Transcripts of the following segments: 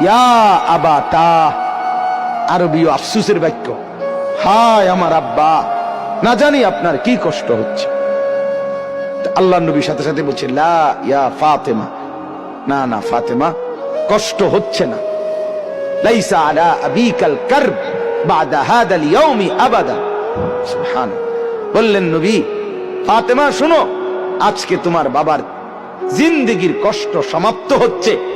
ইয়া আবাতা আরবীয় আফসুসের বাক্য। হায় আমার আব্বা, না জানি আপনার কি কষ্ট হচ্ছে। আল্লাহ নবীর সাথে সাথে বলছে, লা ফাতেমা। না না, ফাতেমা, কষ্ট হচ্ছে না। লাইসা আলা আবিকাল কারব বাদা হাদাল ইয়াউমি আবাদা। সুবহান। বললেন নবী, ফাতেমা, শুনো, আজকে তোমার বাবার জিন্দেগির কষ্ট সমাপ্ত হচ্ছে।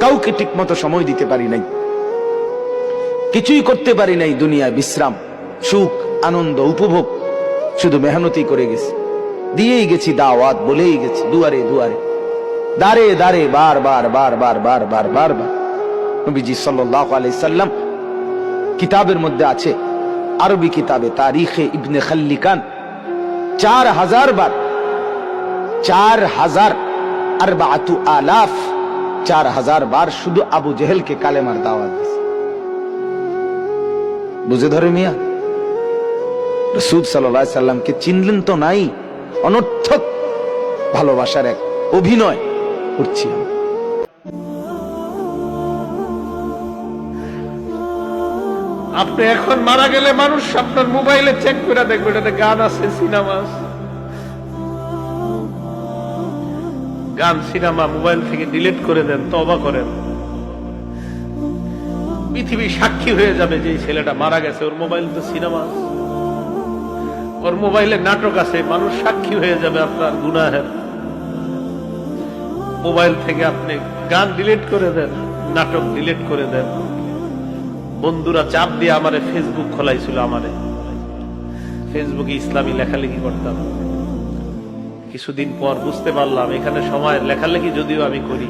কাউকে ঠিক মতো সময় দিতে পারি নাই। কিছুই করতে পারি নাই দুনিয়া বিশ্রাম, সুখ, আনন্দ, উপভোগ। শুধু মেহনতি করে গেছি। দিয়েই গেছি দাওয়াত, বলেই গেছি, দুয়ারে দুয়ারে। দাঁড়ে দাঁড়ে বার বার বার বার বার বার বার বার। নবীজি সাল্লাহ আলাইসাল্লাম কিতাবের মধ্যে আছে, আরবি কিতাবে, তারিখে ইবনে খাল্লিকান, চার হাজার বার, চার হাজার আর আলাফ। চার হাজার বার শুধু আবু জেহেলকে কালেমার দাওয়াত দিয়েছে বুঝে ধরে মিয়া রসুদ সাল্লামকে চিনলেন তো নাই? অনর্থক ভালোবাসার এক অভিনয় করছি। আপনি এখন মারা গেলে মানুষ আপনার মোবাইলে চেক করে দেখবে, এটাতে গান আছে সিনেমা আছে। গান, সিনেমা, মোবাইল থেকে ডিলিট করে দেন তবা করেন। পৃথিবী সাক্ষী হয়ে যাবে যে ছেলেটা মারা গেছে, ওর মোবাইল তো সিনেমা ওর মোবাইলে নাটক আছে, মানুষ সাক্ষী হয়ে যাবে আপনার গুনাহের। মোবাইল থেকে আপনি গান ডিলিট করে দেন, নাটক ডিলিট করে দেন। বন্ধুরা, চাপ দিয়ে আমারে ফেসবুক খোলাইছিল আমারে। ফেসবুকে ইসলামী লেখালেখি করতাম। কিছুদিন পর বুঝতে পারলাম, এখানে সময় লেখালেখি যদিও আমি করি।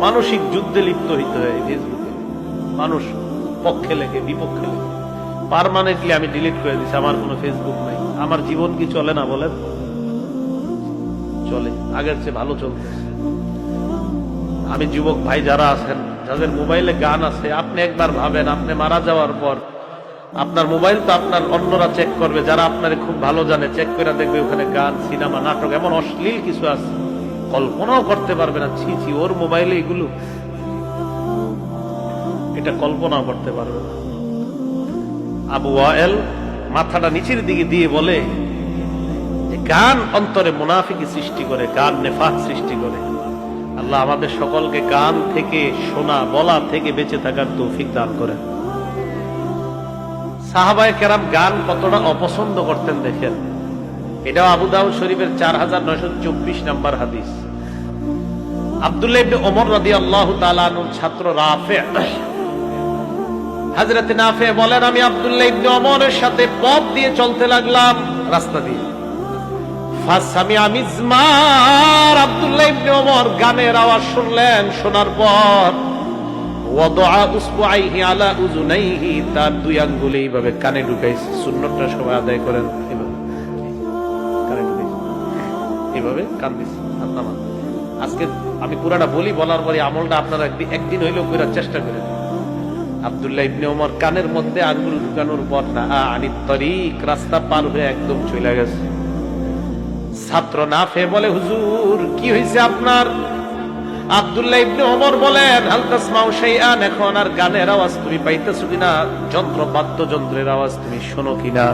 মানসিক যুদ্ধে লিপ্ত হইতে হয় ফেসবুকে। মানুষ পক্ষে লেখে, বিপক্ষে লেখে। পারমানেন্টলি আমি ডিলিট করে দিছি, আমার কোনো ফেসবুক নাই। আমার জীবন কি চলে না বলেন? চলে, আগের চেয়ে ভালো চলতেছে। আমি যুবক ভাই যারা আছেন, যাদের মোবাইলে গান আছে, আপনি একবার ভাবেন, আপনি মারা যাওয়ার পর আপনার মোবাইল তো আপনার অন্যরা চেক করবে, যারা আপনার খুব ভালো জানে চেক করে দেখবে ওখানে গান, সিনেমা, নাটক, এমন অশ্লীল কিছু আছে। কল্পনাও করতে পারবে না, ছি ছি, ওর মোবাইলে এগুলো। এটা কল্পনাও করতে পারবে না। আবু ওয়াএল মাথাটা নিচের দিকে দিয়ে বলে যে, গান অন্তরে মুনাফিকি সৃষ্টি করে, গান নেফাক সৃষ্টি করে। আল্লাহ আমাদের সকলকে গান থেকে, শোনা, বলা থেকে বেঁচে থাকার তৌফিক দান করেন। সাহাবায় কেরাম গান কতটা অপছন্দ করতেন দেখেন। এটাও আবু দাউদ শরীফের চার হাজার নয়শো চব্বিশ নাম্বার হাদিস। আব্দুল্লাহ ইবনে ওমর রাদি আল্লাহ তালানুর ছাত্র রাফে। হাজরতে নাফে বলেন, আমি আব্দুল্লাহ ইবনে ওমরের সাথে পথ দিয়ে চলতে লাগলাম, রাস্তা দিয়ে। ফাসামি আমিজমার আব্দুল্লাহ ইবনে ওমর গানের আওয়াজ শুনলেন, শোনার পর তার দুই আঙ্গুলে এইভাবে কানে ঢুকাইছে। সুন্নতটা সবাই আদায় করেন এভাবে কানে কান দিছে। আজকে আমি পুরাটা বলি, বলার পরে আমলটা আপনারা একদিন একদিন হইলেও করার চেষ্টা করেন। আব্দুল্লাহ ইবনে ওমর কানের মধ্যে আঙ্গুল ঢুকানোর পর না আনি তরিক, রাস্তা পার হয়ে একদম চলে গেছে। ছাত্র না ফে বলে, হুজুর, কি হয়েছে আপনার? আব্দুল্লাহ ইবনে ওমর বলেন, হাল তাসমাউ শাইআন, এখন আর গানের আওয়াজ তুমি পাইতেছো কিনা? যন্ত্র, বাদ্যযন্ত্রের আওয়াজ তুমি শোনো কিনা?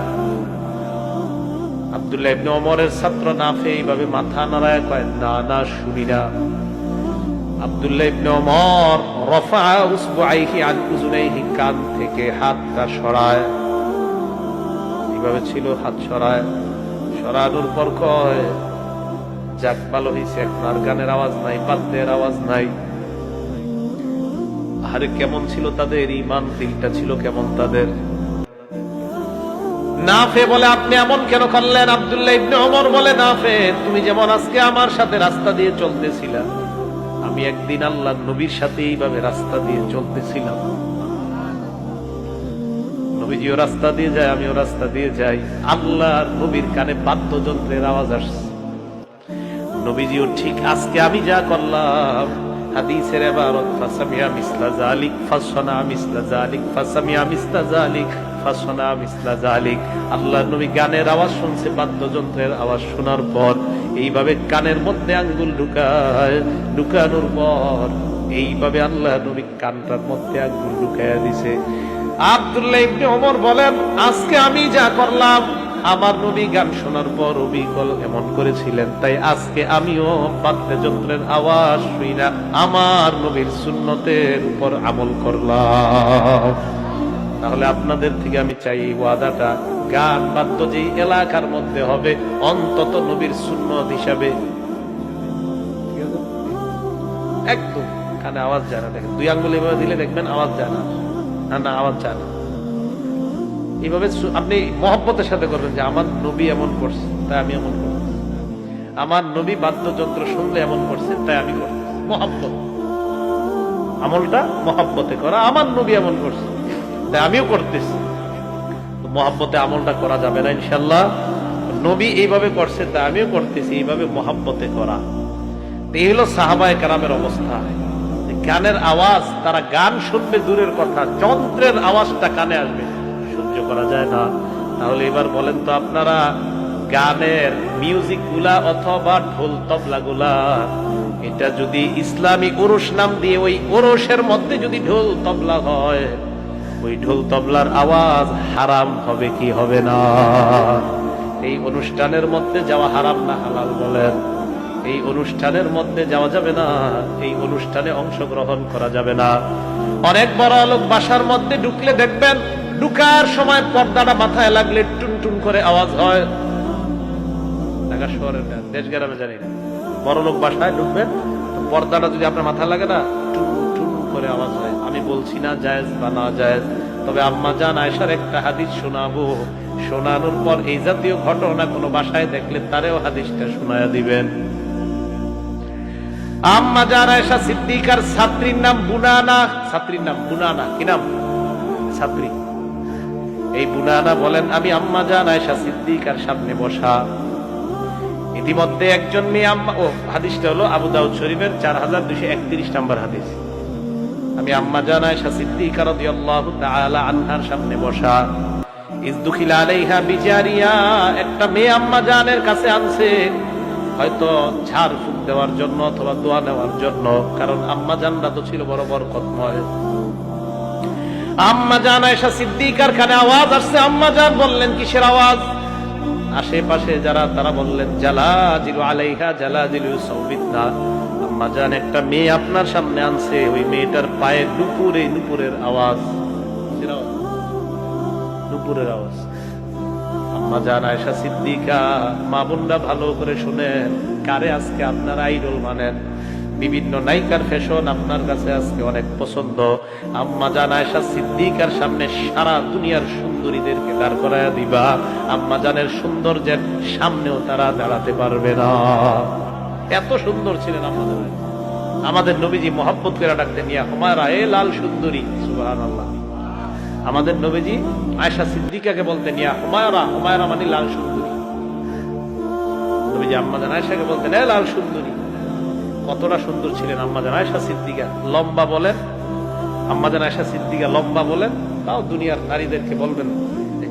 আব্দুল্লাহ ইবনে ওমরের ছাত্র নাফে এইভাবে মাথা নাড়ায় কয়, না না, শুনি না। আব্দুল্লাহ ইবনে ওমর রফা উসবুআইহি আন উযুনাইহি কান থেকে হাতটা সরায়। এইভাবে ছিল, হাত সরায়। সরানোর পর কয় যাক, ভালো হয়েছে এখন, আর গানের আওয়াজ নাই, বাদ্যের আওয়াজ নাই। আরে কেমন ছিল তাদের? ইমান দিলটা ছিল কেমন তাদের? নাফে বলে আপনি এমন কেন করলেন? আব্দুল্লাহ ইবনে ওমর বলে নাফে তুমি যেমন আজকে আমার সাথে রাস্তা দিয়ে চলতেছিলা, আমি একদিন আল্লাহ নবীর সাথে এইভাবে রাস্তা দিয়ে চলতেছিলাম। নবীজিও রাস্তা দিয়ে যায়, আমিও রাস্তা দিয়ে যাই। আল্লাহর নবীর কানে বাদ্যযন্ত্রের আওয়াজ আসছে। নবীজিও, ঠিক আজকে আমি যা করলাম, হাদিসের এবারত, ফাসামিয়া মিসলা জালিক ফাসনা মিসলা জালিক ফাসামিয়া মিসলা জালিক ফাসনা মিসলা জালিক আল্লাহ নবী গানের আওয়াজ শুনছে, বাদ্যযন্ত্রের আওয়াজ শোনার পর এইভাবে কানের মধ্যে আঙ্গুল ঢুকায়, ঢুকানোর পর এইভাবে আল্লাহ নবী কানটার মধ্যে আঙ্গুল ঢুকাইয়া দিছে। আব্দুল্লাহ ইবনে ওমর বলেন, আজকে আমি যা করলাম আমার নবী গান শোনার পর অবিকল এমন করেছিলেন, তাই আজকে আমিও বাদ্যযন্ত্রের আওয়াজ শুই না, আমার নবীর সুন্নতের উপর আমল করলাম। তাহলে আপনাদের থেকে আমি চাই ওয়াদাটা। গান বাদ্য যে এলাকার মধ্যে হবে, অন্তত নবীর সুন্নত হিসাবে। একদম। কানে আওয়াজ যায় না, দেখেন। দুই আঙ্গুল এভাবে দিলে দেখবেন আওয়াজ যায় না না, আওয়াজ যায় না। এইভাবে আপনি মহব্বতের সাথে করবেন যে, আমার নবী এমন করছে, তাই আমি এমন করছি আমার নবী বাদ্যযন্ত্র শুনলে এমন করছে, তাই আমি করছি মহব্বত। আমলটা মহব্বতে করা, আমার নবী এমন করছে, তাই আমিও করতেছি। মহব্বতে আমলটা করা যাবে না ইনশাল্লাহ নবী এইভাবে করছে, তাই আমিও করতেছি, এইভাবে মহাব্বতে করা। এই হলো সাহাবায় কারামের অবস্থা। গানের আওয়াজ, তারা গান শুনবে দূরের কথা, যন্ত্রের আওয়াজটা কানে আসবে। সহ্য করা যায় না। তাহলে এবার বলেন তো আপনারা গানের মিউজিকগুলা অথবা ঢোল তবলা গুলা এটা যদি ইসলামী ওরস নাম দিয়ে ওই ওরসের মধ্যে যদি ঢোল তবলা হয়, ওই ঢোল তবলার আওয়াজ হারাম হবে কি হবে না? এই অনুষ্ঠানের মধ্যে যাওয়া হারাম না, হালাল বলেন। এই অনুষ্ঠানের মধ্যে যাওয়া যাবে না, এই অনুষ্ঠানে অংশগ্রহণ করা যাবে না। অনেক বড় লোক বাসার মধ্যে ঢুকলে দেখবেন ঢুকার সময় পর্দাটা মাথায় লাগলে টুন টুন করে আওয়াজ হয়। ঢাকা শহরের দেশ গ্রামে জানি না। বড় লোক বাসায় ঢুকবেন পর্দাটা যদি আপনার মাথায় লাগে না করে আওয়াজ হয়। আমি বলছি না জায়েজ বা না জায়েজ, তবে আম্মা জান একটা হাদিস শোনাবো। শোনানোর পর এই জাতীয় ঘটনা কোনো বাসায় দেখলে তারেও হাদিসটা শোনায়া দিবেন। আম্মা জান সিদ্দিকার ছাত্রীর নাম বুনানা। ছাত্রীর নাম বুনানা, কি নাম? ছাত্রী। এই বুনানা বলেন, আমি আম্মা জান আয়সা সিদ্দিকার সামনে বসা। ইতিমধ্যে একজন মেয়ে আম্মা, ও হাদিসটা হলো আবু দাউদ শরীফের চার হাজার দুশো একত্রিশ নম্বর হাদিস। আমি আম্মা জান আয়সা সিদ্দিকা রাদিয়াল্লাহু তাআলা আনহার সামনে বসা। ইজদুখিলা আলাইহা বিজারিয়া, একটা মেয়ে আম্মা জানের কাছে আনছে। হয়তো ঝাড় ফুক দেওয়ার জন্য অথবা দোয়া নেওয়ার জন্য, কারণ আম্মা জানরা তো ছিল বড় বড় কতময় আম্মা জান আয়েশা সিদ্দিকার কানে আওয়াজ আসছে। আম্মা জান বললেন, কিসের আওয়াজ? আশেপাশে যারা, তারা বললেন, জালাজিলু আলাইহা জালাজিলু সৌবিদা আম্মা জান, একটা মেয়ে আপনার সামনে আনছে, ওই মেয়েটার পায়ে নুপুরে নুপুরের আওয়াজ। কিসের আওয়াজ? আম্মা জান, আয়েশা সিদ্দিকা, মা বোনরা ভালো করে শুনেন, কারে আজকে আপনার আইডল মানেন? বিভিন্ন নায়িকার ফ্যাশন আপনার কাছে আজকে অনেক পছন্দ। আম্মা জান আয়েশা সিদ্দিকার সামনে সারা দুনিয়ার সুন্দরীদেরকে দাঁড় করায়া দিবা। আম্মা জানের সৌন্দর্যের সামনেও তারা দাঁড়াতে পারবে না। এত সুন্দর ছিলেন আম্মা জান। আমাদের নবীজি মোহাম্মত করে ডাকতেন ইয়া হুমায়রা, এ লাল সুন্দরী। সুবহানাল্লাহ। আমাদের নবীজি আয়েশা সিদ্দিকাকে বলতেন ইয়া হুমায়রা হুমায়রা মানে লাল সুন্দরী। নবীজি আম্মাজান আয়েশাকে বলতেন, এ লাল সুন্দরী। কতটা সুন্দর ছিলেন আম্মাজান আয়েশা সিদ্দিকা লম্বা বলেন। আম্মাজান আয়েশা সিদ্দিকা লম্বা বলেন। তাও দুনিয়ার নারীদেরকে বলবেন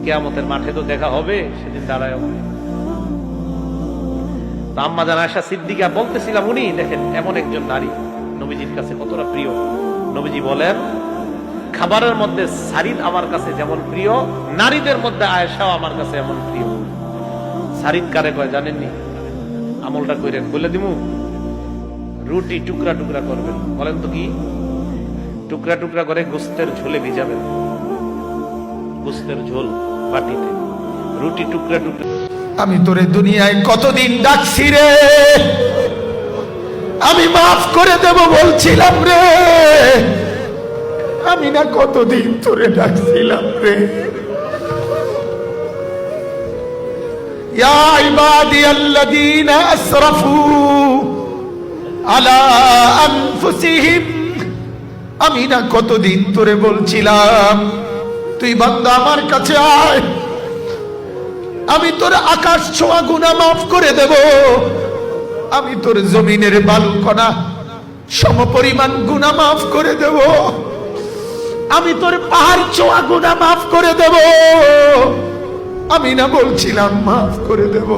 কেয়ামতের মাঠে তো দেখা হবে, সেদিন দাঁড়ায় আম্মাজান আয়েশা সিদ্দিকা বলতেছিলাম উনি, দেখেন, এমন একজন নারী। নবীজির কাছে কতটা প্রিয়। নবীজি বলেন, খাবারের মধ্যে সারিদ আমার কাছে যেমন প্রিয়, নারীদের মধ্যে আয়েশাও আমার কাছে এমন প্রিয়। সারিদ কারে কয়, জানেননি? আমলটা কইরেন, বলে দিমু? রুটি টুকরা টুকরা করবেন। বলেন তো কি? টুকরা টুকরা করে গোস্তের ঝোলে ভিজাবেন। গোস্তের ঝোল বাটিতে। রুটি টুকরা টুকরা আমি তোরে দুনিয়ায় কতদিন ডাকছি রে? আমি মাফ করে দেব বলছিলাম রে। আমি না কতদিন তোরে ডাকছিলাম রে। ইয়া ইবাদি আল্লাযীনা আসরাফু আমি না কতদিন ধরে বলছিলাম, তুই বান্দা আমার কাছে আয়। আমি তোর আকাশ ছোঁয়া গুণা মাফ করে দেব। আমি তোর জমিনের বালুকণা সমপরিমাণ গুণা মাফ করে দেব। আমি তোর পাহাড় ছোঁয়া গুণা মাফ করে দেব। আমি না বলছিলাম মাফ করে দেব।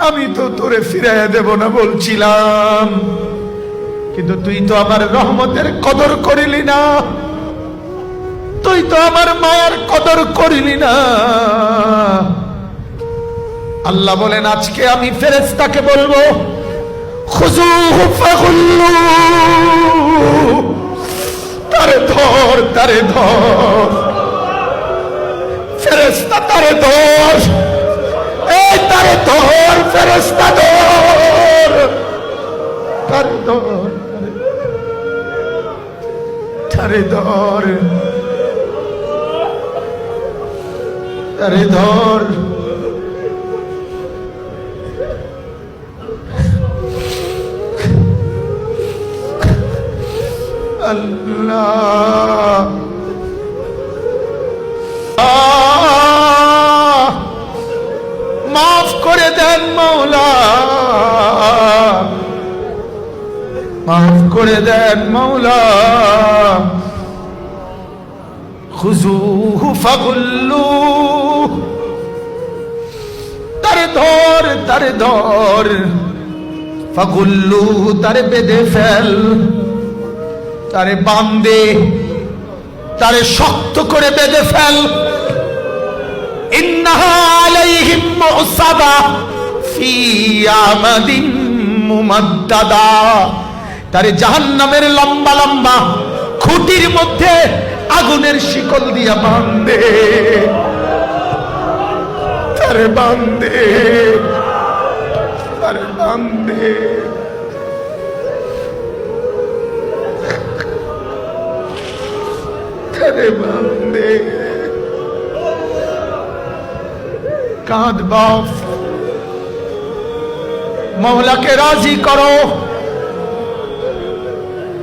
আমি তো তোরে ফিরাইয়া দেব না বলছিলাম। কিন্তু তুই তো আমার রহমতের কদর করিলি না। তুই তো আমার মায়ের কদর করিলি না। আল্লাহ বলেন, আজকে আমি ফেরেস্তাকে বলব। তারে ধর তারে ধর। ফেরেস্তা তারে ধর। এই তারে ধর ফেরেস্তা ধর তারে ধর তারে ধর তারে ধর আল্লাহ। করে দেন মৌলা খুজুহু ফাগুল্লু। তারে ধর তারে ধর। ফাগুল্লু তারে বেঁধে ফেল। তারে বান্দে তারে শক্ত করে বেঁধে ফেল। ইন্নাহা আলাইহিম মুসাবা মুমাদ্দাদা। তারে জাহান্নামের লম্বা লম্বা খুঁটির মধ্যে আগুনের শিকল দিয়া বান্ধে তারে বান্ধে তারে বান্ধে তারে বান্ধে কাঁদ বাপ মৌলাকে রাজি করো।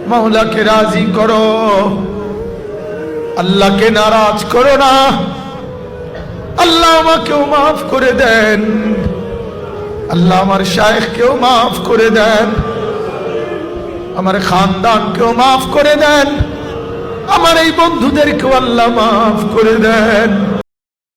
মৌলাকে রাজি করো। আল্লাহকে নারাজ করো না। আল্লাহ আমাকেও মাফ করে দেন। আল্লাহ আমার শায়েখকেও মাফ করে দেন। আমার খানদানকেও মাফ করে দেন। আমার এই বন্ধুদেরকেও আল্লাহ মাফ করে দেন।